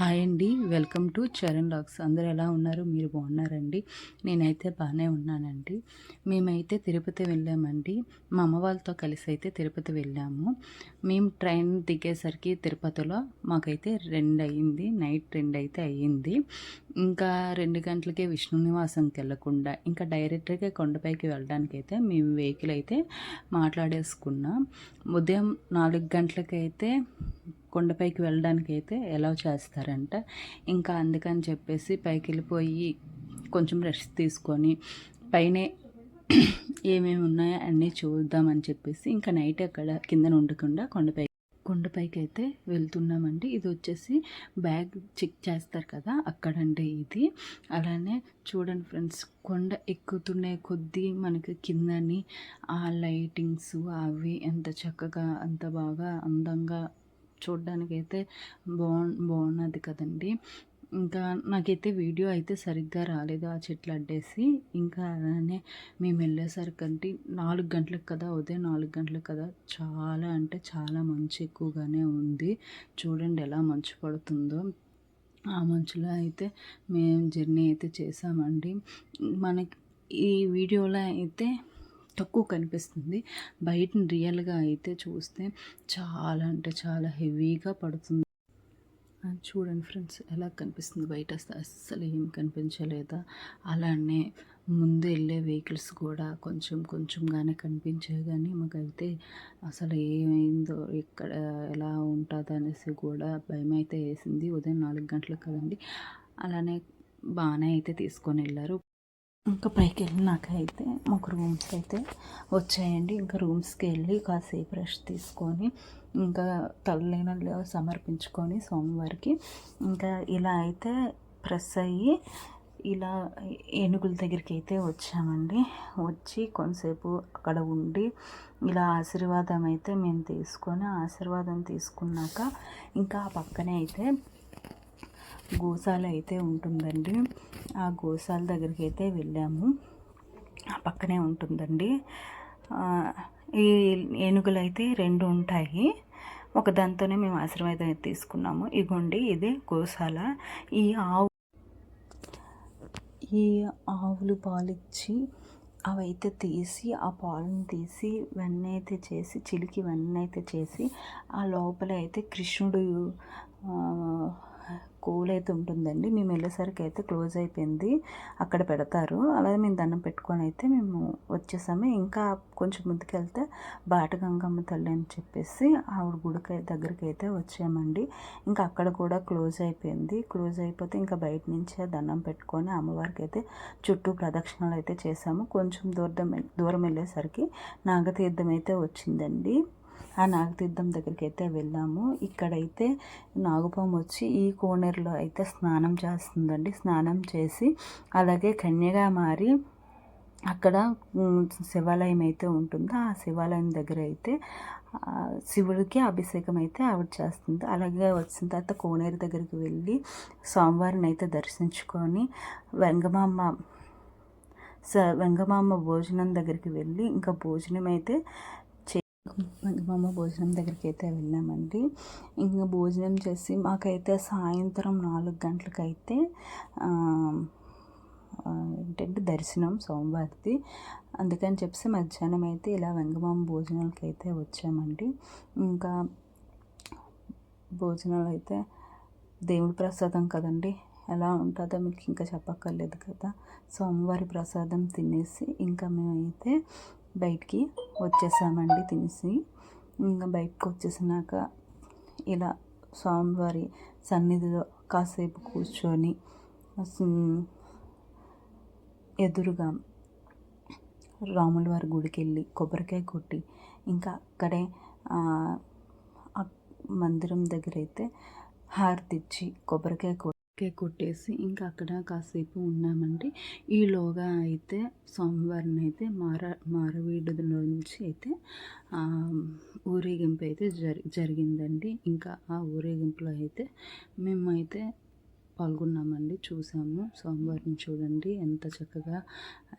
Hi అండి. Welcome to Charan lakhs అందరు ఎలా ఉన్నారు? మీరు బాగున్నారండి? నేనైతే బాగానే ఉన్నానండి. మేమైతే తిరుపతి వెళ్ళామండి. మా అమ్మ వాళ్ళతో కలిసి అయితే తిరుపతి వెళ్ళాము. మేము ట్రైన్ దిగేసరికి తిరుపతిలో మాకైతే రెండు అయ్యింది నైట్ రెండు అయితే అయ్యింది. ఇంకా రెండు గంటలకే విష్ణు నివాసంకి వెళ్ళకుండా ఇంకా డైరెక్ట్గా కొండపైకి వెళ్ళడానికి అయితే మేము వెహికల్ అయితే మాట్లాడేసుకున్నాం. ఉదయం నాలుగు గంటలకైతే కొండపైకి వెళ్ళడానికి అయితే ఎలా చేస్తారంట. ఇంకా అందుకని చెప్పేసి పైకి వెళ్ళిపోయి కొంచెం రెస్ట్ తీసుకొని పైనే ఏమేమి ఉన్నాయో అన్నీ చూద్దామని చెప్పేసి ఇంకా నైట్ అక్కడ కింద ఉండకుండా కొండపై కొండపైకి అయితే వెళ్తున్నామండి. ఇది వచ్చేసి బ్యాగ్ చెక్ చేస్తారు కదా అక్కడండి ఇది. అలానే చూడండి ఫ్రెండ్స్ కొండ ఎక్కుతున్నే కొద్దీ మనకి కిందని ఆ లైటింగ్స్ అవి ఎంత చక్కగా అంత బాగా అందంగా చూడడానికైతే బాగు బాగున్నది కదండి. ఇంకా నాకైతే వీడియో అయితే సరిగ్గా రాలేదు ఆ చెట్లు అడ్డేసి. ఇంకా అలానే మేము వెళ్ళేసరికంటే నాలుగు గంటలకు కదా ఉదయం నాలుగు గంటలకు కదా చాలా అంటే చాలా మంచు ఎక్కువగానే ఉంది. చూడండి ఎలా మంచు పడుతుందో. ఆ మంచులో అయితే మేము జర్నీ అయితే చేసామండి. మనకి ఈ వీడియోలో అయితే తక్కువ కనిపిస్తుంది. బయట రియల్గా అయితే చూస్తే చాలా అంటే చాలా హెవీగా పడుతుంది. చూడండి ఫ్రెండ్స్ ఎలా కనిపిస్తుంది బయట? అస్సలు ఏం కనిపించలేదా? అలానే ముందు వెళ్ళే వెహికల్స్ కూడా కొంచెం కొంచెంగానే కనిపించాయి. కానీ మాకైతే అసలు ఏమైందో ఎక్కడ ఎలా ఉంటుంది అనేసి కూడా భయం అయితే వేసింది. ఉదయం నాలుగు గంటలకు కదండి. అలానే బాగానే అయితే తీసుకొని వెళ్ళారు. ఇంకా పైకి వెళ్ళినాకైతే మాకు రూమ్స్ అయితే వచ్చాయండి. ఇంకా రూమ్స్కి వెళ్ళి కాసేపు రెస్ట్ తీసుకొని ఇంకా తల్లినలు సమర్పించుకొని సోమవారికి ఇంకా ఇలా అయితే ప్రెస్ అయ్యి ఇలా ఏనుగుల దగ్గరికి అయితే వచ్చామండి. వచ్చి కొంతసేపు అక్కడ ఉండి ఇలా ఆశీర్వాదం అయితే మేము తీసుకొని ఆశీర్వాదం తీసుకున్నాక ఇంకా ఆ పక్కనే అయితే గోశాల అయితే ఉంటుందండి. ఆ గోశాల దగ్గరికి అయితే వెళ్ళాము. ఆ పక్కనే ఉంటుందండి. ఈ ఏనుగులు అయితే రెండు ఉంటాయి. ఒక దాంతోనే మేము ఆశీర్వాదం అయితే తీసుకున్నాము. ఇగోండి ఇదే గోశాల. ఈ ఆవు ఈ ఆవులు పాలిచ్చి అవైతే తీసి ఆ పాలను తీసి వెన్నైతే చేసి చిలికి వెన్నైతే అయితే చేసి ఆ లోపల అయితే కృష్ణుడు కూల్ అయితే ఉంటుందండి. మేము వెళ్ళేసరికి అయితే క్లోజ్ అయిపోయింది. అక్కడ పెడతారు. అలాగే మేము దండం పెట్టుకొని అయితే మేము వచ్చేసాము. ఇంకా కొంచెం ముందుకు వెళ్తే బాట గంగమ్మ తల్లి అని చెప్పేసి ఆవిడ గుడికి దగ్గరికి అయితే వచ్చామండి. ఇంకా అక్కడ కూడా క్లోజ్ అయిపోయింది. క్లోజ్ అయిపోతే ఇంకా బయట నుంచే దండం పెట్టుకొని అమ్మవారికి అయితే చుట్టూ ప్రదక్షిణలు అయితే చేసాము. కొంచెం దూరం దూరం వెళ్ళేసరికి నాగతీర్థం అయితే వచ్చిందండి. ఆ నాగతీర్థం దగ్గరికి అయితే వెళ్ళాము. ఇక్కడైతే నాగపాము వచ్చి ఈ కోనేరులో అయితే స్నానం చేస్తుందండి. స్నానం చేసి అలాగే కన్యగా మారి అక్కడ శివాలయం అయితే ఉంటుందో? ఆ శివాలయం దగ్గర అయితే శివుడికి అభిషేకం అయితే ఆవిడ చేస్తుంది. అలాగే వచ్చిన తర్వాత కోనేరు దగ్గరికి వెళ్ళి స్వామివారిని అయితే దర్శించుకొని వెంగమామ స వెంగమామ భోజనం దగ్గరికి వెళ్ళి ఇంకా భోజనం అయితే మా భోజనం దగ్గరికి అయితే వెళ్ళామండి. ఇంకా భోజనం చేసి మాకైతే సాయంత్రం నాలుగు గంటలకైతే ఏంటంటే దర్శనం సోమవారిది. అందుకని చెప్పి మధ్యాహ్నం అయితే ఇలా వెంగమామ భోజనాలకి అయితే వచ్చామండి. ఇంకా భోజనాలు అయితే దేవుడి ప్రసాదం కదండి ఎలా ఉంటుందో మీకు ఇంకా చెప్పక్కర్లేదు కదా. సోమవారి ప్రసాదం తినేసి ఇంకా మేమైతే బయటికి వచ్చేసామండి తినేసి. ఇంకా బయటకు వచ్చేసినాక ఇలా స్వామివారి సన్నిధిలో కాసేపు కూర్చొని ఎదురుగా రాముల వారి గుడికి వెళ్ళి కొబ్బరికాయ కొట్టి ఇంకా అక్కడే మందిరం దగ్గర అయితే హారతిచ్చి కొబ్బరికాయ కొట్టి కేక్ కొట్టేసి ఇంకా అక్కడ కాసేపు ఉన్నామండి ఈలోగా అయితే సోమవారం అయితే మార మారవీడు నుంచి అయితే ఊరేగింపు అయితే జరి జరిగిందండి. ఇంకా ఆ ఊరేగింపులో అయితే మేమైతే పాల్గొన్నామండి. చూసాము. సోమవారిని చూడండి. ఎంత చక్కగా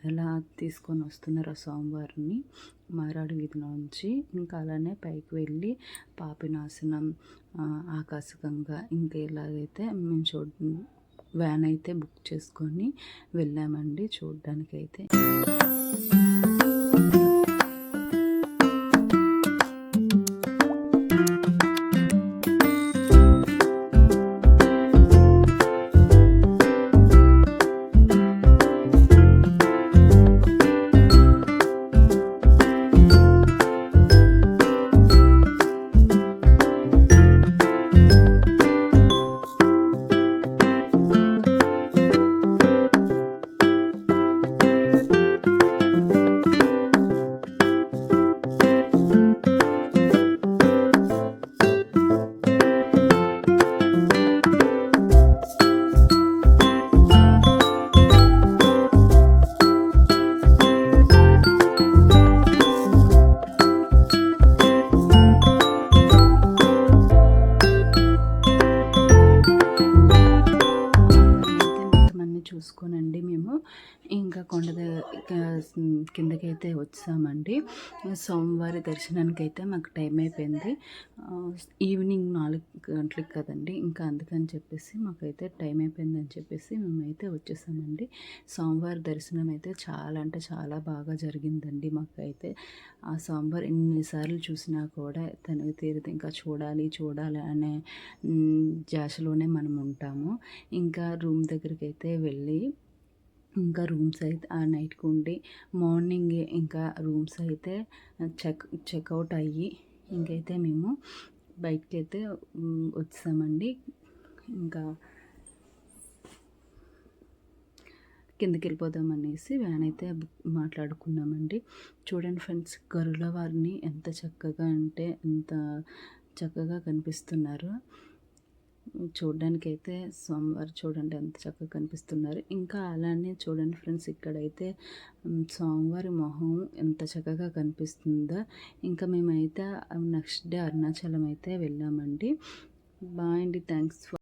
ఎలా తీసుకొని వస్తున్నారో సోమవారిని. మారాడు వీధి నుంచి ఇంకా అలానే పైకి వెళ్ళి పాపినాశనం ఆకాశగంగా ఇంకా ఇలాగైతే మేము చూ వ్యాన్ అయితే బుక్ చేసుకొని వెళ్ళామండి. చూడ్డానికైతే. కిందకైతే వచ్చామండి. సోమవారి దర్శనానికి అయితే మాకు టైం అయిపోయింది. ఈవినింగ్ నాలుగు గంటలకు కదండి. ఇంకా అందుకని చెప్పేసి మాకైతే టైం అయిపోయిందని చెప్పేసి మేమైతే వచ్చేసామండి. సోమవారి దర్శనం అయితే చాలా అంటే చాలా బాగా జరిగిందండి మాకైతే. ఆ సోమవారం ఎన్నిసార్లు చూసినా కూడా తనకు తీరితే ఇంకా చూడాలి చూడాలి అనే జాషలోనే మనం ఉంటాము. ఇంకా రూమ్ దగ్గరికి అయితే వెళ్ళి ఇంకా రూమ్స్ అయితే ఆ నైట్కి ఉండి మార్నింగ్ ఇంకా రూమ్స్ అయితే చెక్ చెక్అవుట్ అయ్యి ఇంకైతే మేము బయటకి అయితే వచ్చామండి ఇంకా కిందకి వెళ్ళిపోదాం అనేసి వ్యాన్ అయితే మాట్లాడుకున్నామండి. చూడండి ఫ్రెండ్స్ గరుల వారిని ఎంత చక్కగా అంటే ఎంత చక్కగా కనిపిస్తున్నారు. చూడడానికైతే స్వామివారు చూడండి ఎంత చక్కగా కనిపిస్తున్నారు. ఇంకా అలానే చూడండి ఫ్రెండ్స్ ఇక్కడైతే స్వామివారి మొహం ఎంత చక్కగా కనిపిస్తుందో. ఇంకా మేమైతే నెక్స్ట్ డే అరుణాచలం అయితే వెళ్ళామండి. బాయ్ అండి థ్యాంక్స్ ఫర్